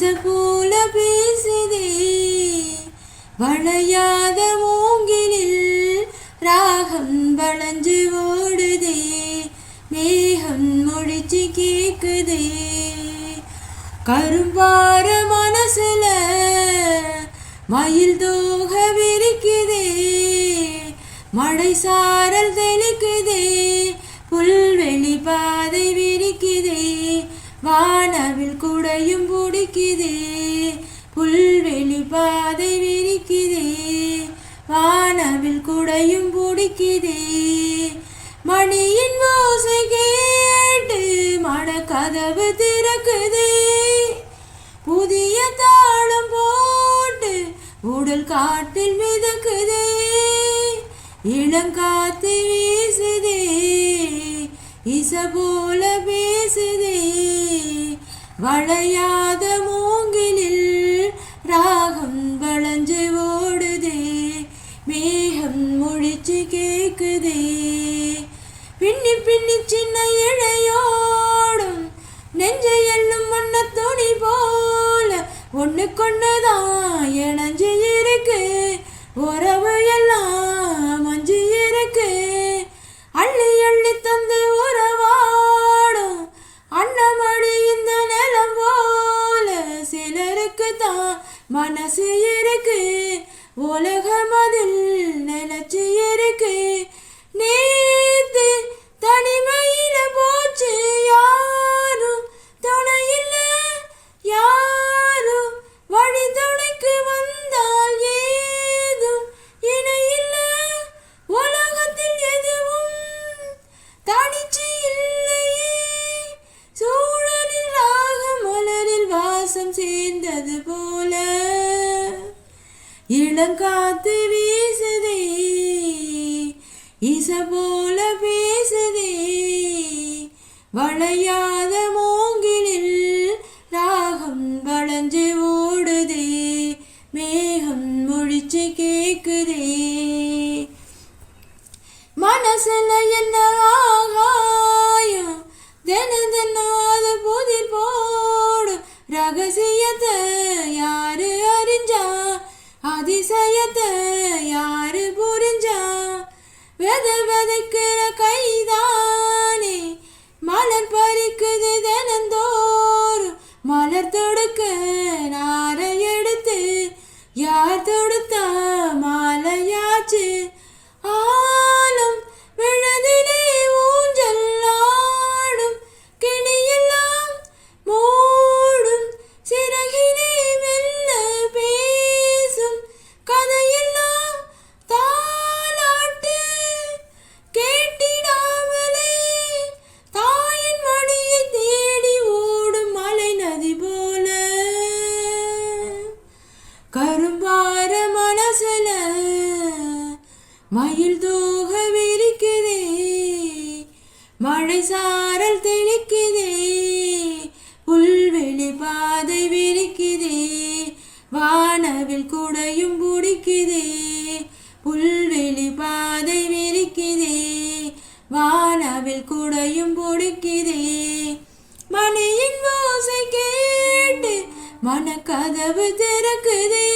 இச பேசுதே வளையாத மூங்கிலில் ராகம் வளைஞ்சு ஓடுதே மேகம் முடிச்சு கேக்குதே. கரும்பார மனசுல மயில் தோக விரிக்குதே மழை சாரல் தெளிக்குதே புல்வெளி பாதை வானவில் குடையும் பிடிக்குதே புல்வெளி பாதை விரிக்குதே வானவில் குடையும் பிடிக்குதே மணியின் ஓசை கேட்டு மடக்கதவு திறக்குதே. புதிய தாளம் போட்டு உடல் காட்டில் மிதக்குதே இளங்காத்து வீசுதே. இச போல பேசுதே. வளையாத மூங்கிலில் ராகம் வளைஞ்சு ஓடுதே. மேகம் முழிச்சு கேக்குதே. பின்னி பின்னி சின்ன இழையோடும் நெஞ்சை எல்லும் மண்ண துணி போல ஒன்று கொண்டுதான் இணைஞ்சு இருக்கு. ஒரு மனசு இருக்கு இளங்காத்து வீசுதே இச போல பேசுதே. வளையாத மூங்கிலில் ராகம் வளைஞ்சு ஓடுதே மேகம் முழிச்சு கேக்குதே. மனசுல என்ன ஆகா வெத வெதைக்கிற கைதானே. மலர் பறிக்குது தினந்தோறும். மலர் தொடுக்க நாரை எடுத்து யார் தொடுத்த மாலையாச்சு? கரும்பார மனசுல மயில் தோக விரிக்குதே மழை சாரல் தெளிக்குதே புல்வெளி பாதை விரிக்குதே வானவில் குடையும் பிடிக்குதே புல்வெளி பாதை விரிக்குதே வானவில் குடையும் பிடிக்குதே. மணியின் ஓசை கேட்டு மனக்கதவு திறக்குதே.